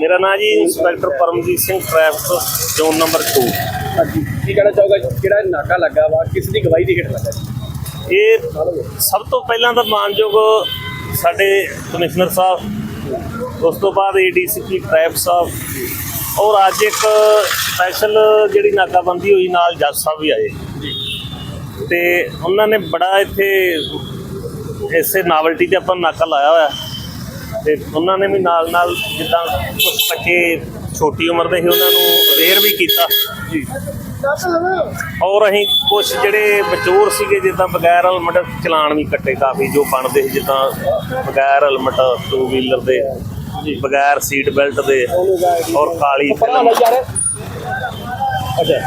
ਮੇਰਾ ਨਾਮ ਜੀ inspector Paramjit Singh traffic zone number 2 ਹਾਂਜੀ। ਕੀ ਕਹਿਣਾ ਚਾਹੋਗਾ? ਕਿਹੜਾ ਨਾਕਾ ਲੱਗਾ ਵਾ? ਕਿਸ ਦੀ ਗਵਾਹੀ ਦੀ ਹੇਠ ਲੱਗਾ ਜੀ? ਇਹ ਸਭ ਤੋਂ ਪਹਿਲਾਂ ਤਾਂ ਮਾਨਯੋਗ ਸਾਡੇ ਕਮਿਸ਼ਨਰ ਸਾਹਿਬ ਉਸ ਤੋਂ ਬਾਅਦ ਏਡੀਸੀਪੀ ਟ੍ਰੈਫਿਕ ਸਾਹਿਬ ਔਰ ਅੱਜ ਇੱਕ ਸਪੈਸ਼ਲ ਜਿਹੜੀ ਨਾਕਾਬੰਦੀ ਹੋਈ ਨਾਲ ਜੱਜ ਸਾਹਿਬ ਵੀ ਆਏ। ਤੇ ਉਹਨਾਂ ਨੇ ਬੜਾ ਇੱਥੇ ਇਸੇ ਨਾਵਲਟੀ ਤੇ ਆਪਾਂ ਨਾਕਾ ਲਾਇਆ ਹੋਇਆ। ਤੇ ਉਹਨਾਂ ਨੇ ਵੀ ਨਾਲ ਨਾਲ ਜਿੱਦਾਂ ਕੁਝ ਬੱਚੇ ਛੋਟੀ ਉਮਰ ਦੇ ਸੀ ਉਹਨਾਂ ਨੂੰ ਅਵੇਅਰ ਵੀ ਕੀਤਾ। ਜੀ। ਔਰ ਅਸੀਂ ਕੁਝ ਜਿਹੜੇ ਮਚੂਰ ਸੀਗੇ ਜਿੱਦਾਂ ਬਗੈਰ ਹੈਲਮਟ ਚਲਾਨ ਵੀ ਕੱਟੇ ਕਾਫੀ ਜੋ ਬਣਦੇ ਸੀ ਜਿੱਦਾਂ ਬਗੈਰ ਹੈਲਮਟ ਟੂ ਵੀਲਰ ਦੇ ਬਗੈਰ ਸੀਟ ਬੈਲਟ ਦੇ ਔਰ ਕਾਲੀ ਫਿਲਮ ਅੱਛਾ।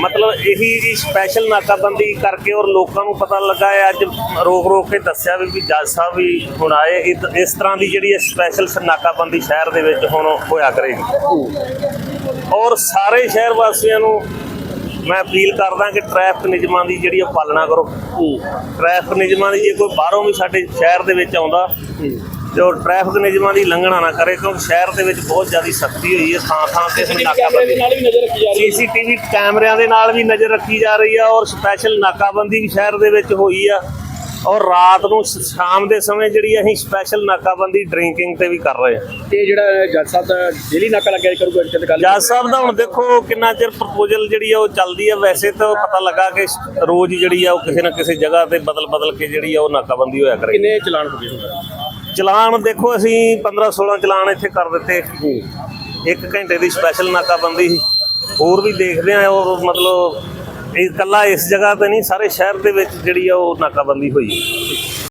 ਮਤਲਬ ਇਹੀ ਜੀ ਸਪੈਸ਼ਲ ਨਾਕਾਬੰਦੀ ਕਰਕੇ ਔਰ ਲੋਕਾਂ ਨੂੰ ਪਤਾ ਲੱਗਾ ਹੈ ਅੱਜ ਰੋਕ ਰੋਕ ਕੇ ਦੱਸਿਆ ਵੀ ਵੀ ਜੱਜ ਸਾਹਿਬ ਵੀ ਹੁਣ ਆਏ। ਇਦ- ਇਸ ਤਰ੍ਹਾਂ ਦੀ ਜਿਹੜੀ ਸਪੈਸ਼ਲ ਨਾਕਾਬੰਦੀ ਸ਼ਹਿਰ ਦੇ ਵਿੱਚ ਹੁਣ ਹੋਇਆ ਕਰੇਗੀ। ਔਰ ਸਾਰੇ ਸ਼ਹਿਰ ਵਾਸੀਆਂ ਨੂੰ ਮੈਂ ਅਪੀਲ ਕਰਦਾ ਕਿ ਟ੍ਰੈਫਿਕ ਨਿਯਮਾਂ ਦੀ ਜਿਹੜੀ ਉਹ ਪਾਲਣਾ ਕਰੋ। ਟ੍ਰੈਫਿਕ ਨਿਯਮਾਂ ਦੀ ਜੇ ਕੋਈ ਬਾਹਰੋਂ ਵੀ ਸਾਡੇ ਸ਼ਹਿਰ ਦੇ ਵਿੱਚ ਆਉਂਦਾ ਤੇ ਉਹ ਟ੍ਰੈਫਿਕ ਨਿਯਮਾਂ ਦੀ ਲੰਘਣਾ ਨਾ ਕਰੇ ਕਿਉਂਕਿ ਸ਼ਹਿਰ ਦੇ ਵਿੱਚ ਬਹੁਤ ਜ਼ਿਆਦਾ ਸਖਤੀ ਹੋਈ ਹੈ ਥਾਂ ਥਾਂ ਤੇ ਹੁਣ ਨਾਕਾਬੰਦੀ ਨਾਲ ਵੀ ਨਜ਼ਰ ਰੱਖੀ ਜਾ ਰਹੀ ਹੈ। ਸੀਸੀਟੀਵੀ ਕੈਮਰਿਆਂ ਦੇ ਨਾਲ ਵੀ ਨਜ਼ਰ ਰੱਖੀ ਜਾ ਰਹੀ ਆ ਔਰ ਸਪੈਸ਼ਲ ਨਾਕਾਬੰਦੀ ਵੀ ਸ਼ਹਿਰ ਦੇ ਵਿੱਚ ਹੋਈ ਆ। ਔਰ ਰਾਤ ਨੂੰ ਸ਼ਾਮ ਦੇ ਸਮੇਂ ਜਿਹੜੀ ਅਸੀਂ ਸਪੈਸ਼ਲ ਨਾਕਾਬੰਦੀ ਡਰਿੰਕਿੰਗ ਤੇ ਵੀ ਕਰ ਰਹੇ ਹਾਂ ਤੇ ਜਿਹੜਾ ਜੱਜ ਸਾਹਿਬ ਦਾ ਡੇਲੀ ਨਾਕਾ ਲੱਗਿਆ ਕਰੂਗਾ ਇੱਥੇ ਗੱਲ। ਜੱਜ ਸਾਹਿਬ ਦਾ ਹੁਣ ਦੇਖੋ ਕਿੰਨਾ ਚਿਰ ਪ੍ਰਪੋਜ਼ਲ ਜਿਹੜੀ ਆ ਉਹ ਚੱਲਦੀ ਆ ਵੈਸੇ ਤਾਂ ਪਤਾ ਲੱਗਾ ਕਿ ਰੋਜ਼ ਜਿਹੜੀ ਆ ਉਹ ਕਿਸੇ ਨਾ ਕਿਸੇ ਜਗ੍ਹਾ ਤੇ ਬਦਲ ਬਦਲ ਕੇ ਜਿਹੜੀ ਆ ਉਹ ਨਾਕਾਬੰਦੀ ਹੋਇਆ ਕਰੇਗੀ ਕਿੰਨੇ ਚਲਾਨ ਹੋ ਗਏ ਹੁੰਦਾ ਚਲਾਨ ਦੇਖੋ ਅਸੀਂ 15 16 ਚਲਾਨ ਇੱਥੇ ਕਰ ਦਿੱਤੇ। ਇੱਕ ਘੰਟੇ ਦੀ ਸਪੈਸ਼ਲ ਨਾਕਾਬੰਦੀ ਸੀ। ਹੋਰ ਵੀ ਦੇਖਦੇ ਆ ਉਹ ਮਤਲਬ ਇਹ ਇਕੱਲਾ ਇਸ ਜਗ੍ਹਾ ਤੇ ਨਹੀਂ, ਸਾਰੇ ਸ਼ਹਿਰ ਦੇ ਵਿੱਚ ਜਿਹੜੀ ਆ ਉਹ ਨਾਕਾਬੰਦੀ ਹੋਈ।